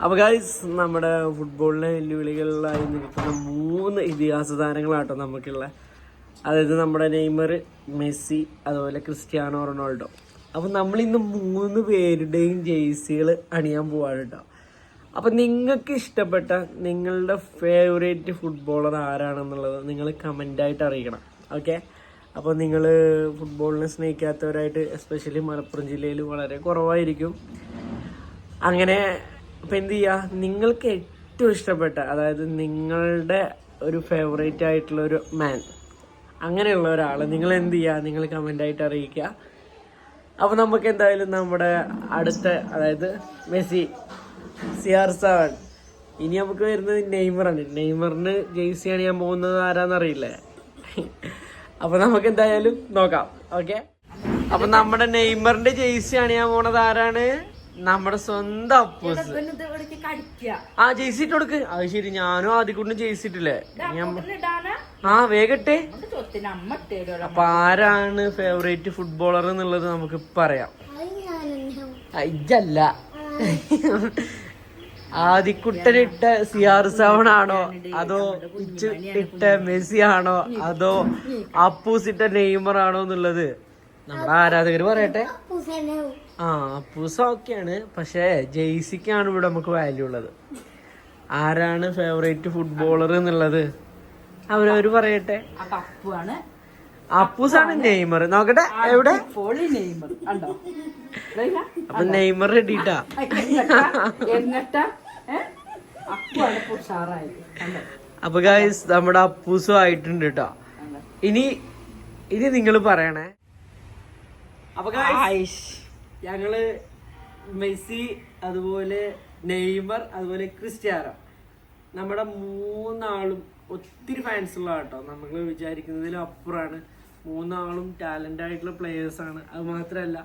അപ്പൊ ഗൈസ് നമ്മുടെ ഫുട്ബോളിലെ വെല്ലുവിളികളിലായി നിൽക്കുന്ന മൂന്ന് ഇതിഹാസ താരങ്ങളാട്ടോ നമുക്കുള്ള. അതായത് നമ്മുടെ നെയ്മർ മെസ്സി അതുപോലെ ക്രിസ്ത്യാനോ റൊണാൾഡോ. അപ്പൊ നമ്മളിന്ന് മൂന്ന് പേരുടെയും ജേഴ്സികൾ അണിയാൻ പോവാണ് കേട്ടോ അപ്പൊ നിങ്ങൾക്ക് ഇഷ്ടപ്പെട്ട നിങ്ങളുടെ ഫേവറേറ്റ് ഫുട്ബോളർ ആരാണെന്നുള്ളത് നിങ്ങൾ കമന്റായിട്ട് അറിയിക്കണം. ഓക്കെ അപ്പോൾ നിങ്ങൾ ഫുട്ബോളിനെ സ്നേഹിക്കാത്തവരായിട്ട് എസ്പെഷ്യലി മലപ്പുറം ജില്ലയിൽ വളരെ കുറവായിരിക്കും. അങ്ങനെ അപ്പം എന്ത് ചെയ്യുക നിങ്ങൾക്ക് ഏറ്റവും ഇഷ്ടപ്പെട്ട അതായത് നിങ്ങളുടെ ഒരു ഫേവറേറ്റ് ആയിട്ടുള്ള ഒരു മാൻ അങ്ങനെയുള്ള ഒരാൾ നിങ്ങൾ എന്ത് ചെയ്യുക നിങ്ങൾ കമന്റായിട്ട് അറിയിക്കുക. അപ്പോൾ നമുക്ക് എന്തായാലും നമ്മുടെ അടുത്ത അതായത് മെസ്സി സി ആർ സെവൻ ഇനി നമുക്ക് വരുന്നത് നെയ്മറാണ്. നെയ്മറിന് ജെയ്സി അണിയാൻ പോകുന്നത് ആരാന്നറിയില്ലേ അപ്പോൾ നമുക്ക് എന്തായാലും നോക്കാം. ഓക്കെ അപ്പൊ നമ്മുടെ നെയ്മറിന്റെ ജെയ്സി അണിയാൻ പോണത് ആരാണ്? നമ്മുടെ സ്വന്തം അപ്പൂസ്. ആ ഇട്ട് കൊടുക്ക്. അത് ശരി ഞാനും ആദ്യം കൊണ്ടും ജയിച്ചിട്ടില്ലേ ഇട്ടില്ലേ ആ വേഗട്ടെ. അപ്പൊ ആരാണ് ഫേവറേറ്റ് ഫുട്ബോളർ എന്നുള്ളത് നമുക്ക് പറയാം. ഇജല്ല ആദിക്കുട്ടനിട്ട സി ആർ സെവൻ ആണോ അതോ ഇച്ച് ഇട്ട മെസ്സി ആണോ അതോ അപ്പൂസിട്ട നെയ്മർ ആണോ എന്നുള്ളത്? നമ്മുടെ ആരാധകര് പറയട്ടെ? ആ അപ്പൂസ ഓക്കെയാണ്. പക്ഷേ ജെയ്സിക്കാണ് ഇവിടെ നമുക്ക് വാല്യൂ ഉള്ളത്. ആരാണ് ഫേവറേറ്റ് ഫുട്ബോളർ എന്നുള്ളത്? അവരവര് പറയട്ടെ. അപ്പൂസാണ് നെയ്മർ. നോക്കട്ടെ എവിടെ? അപ്പൊ നെയ്മർ റെഡിട്ടാ അപ്പൊ ഗായ്സ് നമ്മുടെ അപ്പൂസും ആയിട്ടുണ്ട് കേട്ടോ ഇനി ഇനി നിങ്ങൾ പറയണേ. അപ്പൊ. ഞങ്ങൾ മെസ്സി അതുപോലെ നെയ്മർ അതുപോലെ ക്രിസ്ത്യാനോ. നമ്മുടെ മൂന്നാളും ഒത്തിരി ഫാൻസ് ഉള്ള കേട്ടോ നമ്മൾ വിചാരിക്കുന്നതിലും അപ്പുറമാണ് മൂന്നാളും ടാലന്റ് ആയിട്ടുള്ള പ്ലേയേഴ്സ് ആണ്. അത് മാത്രമല്ല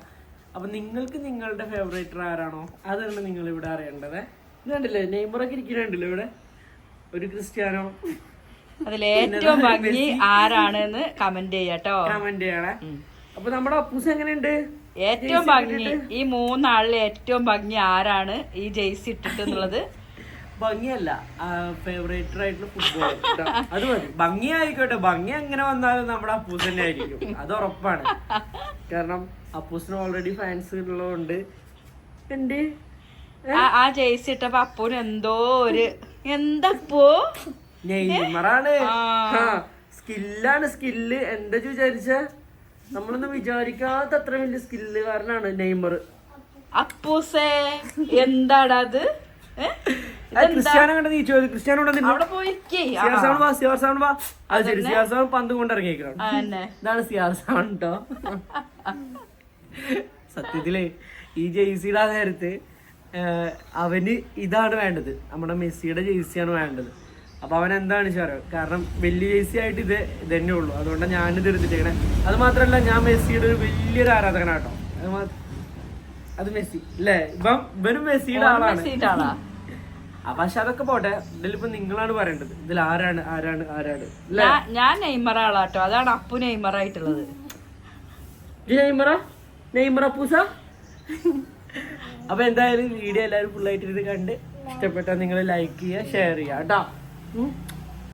അപ്പൊ നിങ്ങൾക്ക് നിങ്ങളുടെ ഫേവറേറ്റർ ആരാണോ? അതാണ് നിങ്ങൾ ഇവിടെ അറിയേണ്ടത്. ഇത് കണ്ടില്ലേ? നെയ്മറൊക്കെ ഇരിക്കുന്നുണ്ടല്ലോ ഇവിടെ? ഒരു ക്രിസ്ത്യാനോ. അതിലേറ്റവും ഭംഗി ആരാണെന്ന് കമന്റ് ചെയ്യാട്ടോ. കമന്റ് ചെയ്യണേ. അപ്പൊ നമ്മുടെ അപ്പൂസ് എങ്ങനെയുണ്ട്? ഏറ്റവും ഭംഗി ഈ മൂന്നാളിൽ ഏറ്റവും ഭംഗി ആരാണ് ഈ ജെയ്സി ഇട്ടിട്ട് എന്നുള്ളത് ഭംഗിയല്ല ഫേവറേറ്റർ ആയിട്ടുള്ള ഫുട്ബോൾ അത് മതി. ഭംഗി ആയിക്കോട്ടെ ഭംഗി എങ്ങനെ വന്നാലും നമ്മുടെ അപ്പൂസ് തന്നെ ആയിരിക്കും. അത് ഉറപ്പാണ്. കാരണം അപ്പൂസിന് ഓൾറെഡി ഫാൻസ് ഉള്ളതുകൊണ്ട്. എന്റെ ആ- ജെയ്സി ഇട്ടപ്പോ അപ്പൂന് എന്തോ ഒരു എന്തപ്പോ? നെയ്മറാണ്. ആ. സ്കില്ലാണ് സ്കില്ല് എന്താ വിചാരിച്ച? നമ്മളൊന്നും വിചാരിക്കാത്ത അത്ര വലിയ സ്കില്ല് കാരനാണ് നെയ്മർ അപ്പൂസേ എന്താടാ അത്? ക്രിസ്ത്യാനോ കണ്ട നീ ചോദിച്ചു ക്രിസ്ത്യാനോ അത് ശരി പന്ത് കൊണ്ട് ഇറങ്ങിയേക്കണം ഇതാണ് കേട്ടോ സത്യത്തിൽ ഈ ജെയ്സിയുടെ നേരത്ത് അവന് ഇതാണ് വേണ്ടത്. നമ്മുടെ മെസ്സിയുടെ ജെയ്സിയാണ് വേണ്ടത്. അപ്പൊ അവൻ എന്താണ് ചോര കാരണം വലിയ ഏസി ആയിട്ട് ഇത് ഇതന്നെ ഉള്ളൂ. അതുകൊണ്ടാണ് ഞാനിത് എടുത്തിട്ടേക്കണേ. അത് മാത്രല്ല ഞാൻ മെസ്സിയുടെ ഒരു വലിയൊരു ആരാധകനാട്ടോ. അത് അത് മെസ്സി അല്ലേ? ഇപ്പം ഇവനും മെസ്സിയുടെ ആളാണ്. പക്ഷെ അതൊക്കെ പോട്ടെ. ഇതിലിപ്പോ നിങ്ങളാണ് പറയേണ്ടത്. ഇതിൽ ആരാണ് ആരാണ് ആരാണ്? ഞാൻ നെയ്മർ ആളാട്ടോ. അതാണ് അപ്പു നെയ്മർ ആയിട്ടുള്ളത്. നെയ്മറ? നെയ്മറ പൂസ അപ്പൊ എന്തായാലും വീഡിയോ എല്ലാവരും ഫുള്ളായിട്ട് ഇത് കണ്ട് ഇഷ്ടപ്പെട്ടാൽ നിങ്ങൾ ലൈക്ക് ചെയ്യുക ഷെയർ ചെയ്യുക. കേട്ടോ? Mm-hmm.